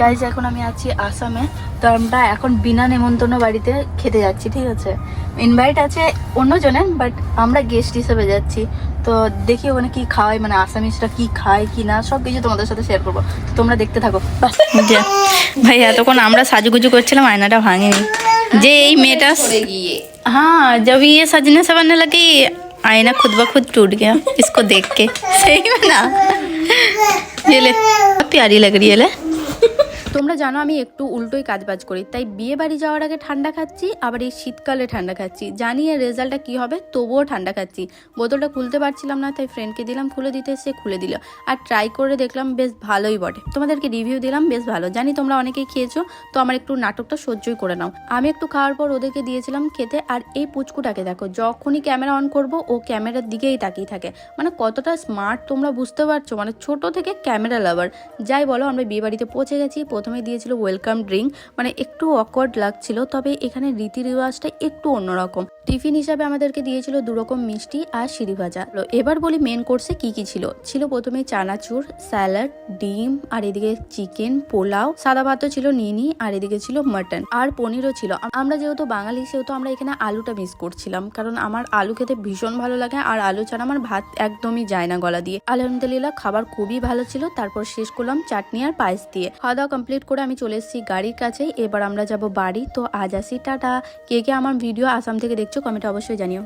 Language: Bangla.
গাইজ এখন আমি আছি আসামে তো আমরা এখন বিনা নেমন্তন্ন বাড়িতে খেতে যাচ্ছি ঠিক আছে ইনভাইট আছে অন্যজনের বাট আমরা গেস্ট হিসেবে যাচ্ছি তো দেখি ওখানে কি খাওয়াই মানে আসামিসরা কি খায় কি না সব কিছু তোমাদের সাথে শেয়ার করবো তো তোমরা দেখতে থাকো বাস ভাই এতক্ষণ আমরা সাজুগুজু করছিলাম আয়নাটা ভাঙেনি যে এই মেয়েটা গিয়ে हाँ जब ये सजने सवरने लगी आईना खुद ब खुद टूट गया इसको देख के सही में ना ये ले बहुत प्यारी लग रही है ले তোমরা জানো আমি একটু উল্টোই কাজবাজ করি, তাই বিয়ে বাড়ি যাওয়ার আগে ঠান্ডা খাচ্ছি, আবার এই শীতকালে ঠান্ডা খাচ্ছি। জানি এর রেজাল্টটা কি হবে, তবুও ঠান্ডা খাচ্ছি। বোতলটা খুলতে পারছিলাম না, তাই ফ্রেন্ডকে দিলাম, খুলে দিতে সে খুলে দিল। আর ট্রাই করে দেখলাম বেশ ভালোই বটে। তোমাদেরকে রিভিউ দিলাম, বেশ ভালো। জানি তোমরা অনেকেই খেয়েছো, তো আমার একটু নাটকটা সহ্যই করে নাও। আমি একটু খাওয়ার পর ওদেরকে দিয়েছিলাম খেতে, আর এই পুচকুটাকে দেখো, যখনই ক্যামেরা অন করব, ও ক্যামেরার দিকেই তাকিয়ে থাকে। মানে কতটা স্মার্ট তোমরা বুঝতে পারছ মানে ছোট থেকে ক্যামেরা লাভার যাই বলো, আমরা বিয়ে বাড়িতে পৌঁছে গেছি প্রথমে দিয়েছিল ওয়েলকাম ড্রিঙ্ক মানে একটু অকওয়ার্ড লাগছিল তবে এখানে রীতি রেওয়াজটা একটু অন্যরকম। টিফিন হিসাবে আমাদেরকে দিয়েছিল দুরকম মিষ্টি আর সিঁড়ি ভাজা। এবার বলি মেন কোর্সে কি কি ছিল? ছিল প্রথমে চানাচুর, স্যালাড, ডিম, আর এদিকে চিকেন, পোলাও। সাদা ভাতও ছিল নিনি, আর এদিকে ছিল মাটন। আর পনিরও ছিল। আমরা যেহেতু বাঙালি, সেহেতু আমরা এখানে আলুটা মিস করছিলাম। কারণ আমার আলু খেতে ভীষণ ভালো লাগে, আর আলু ছাড়া আমার ভাত একদমই যায় না গলা দিয়ে। আলহামদুলিল্লাহ, খাবার খুবই ভালো ছিল। তারপর শেষ করলাম চাটনি আর পায়েস দিয়ে। খাওয়া দাওয়া কমপ্লিট করে আমি চলে এসেছি গাড়ির কাছেই। এবার আমরা যাব বাড়ি। তো আজ আসি, টাটা। কে কে আমার ভিডিও আসাম থেকে দেখছ কমেন্টে অবশ্যই জানিও।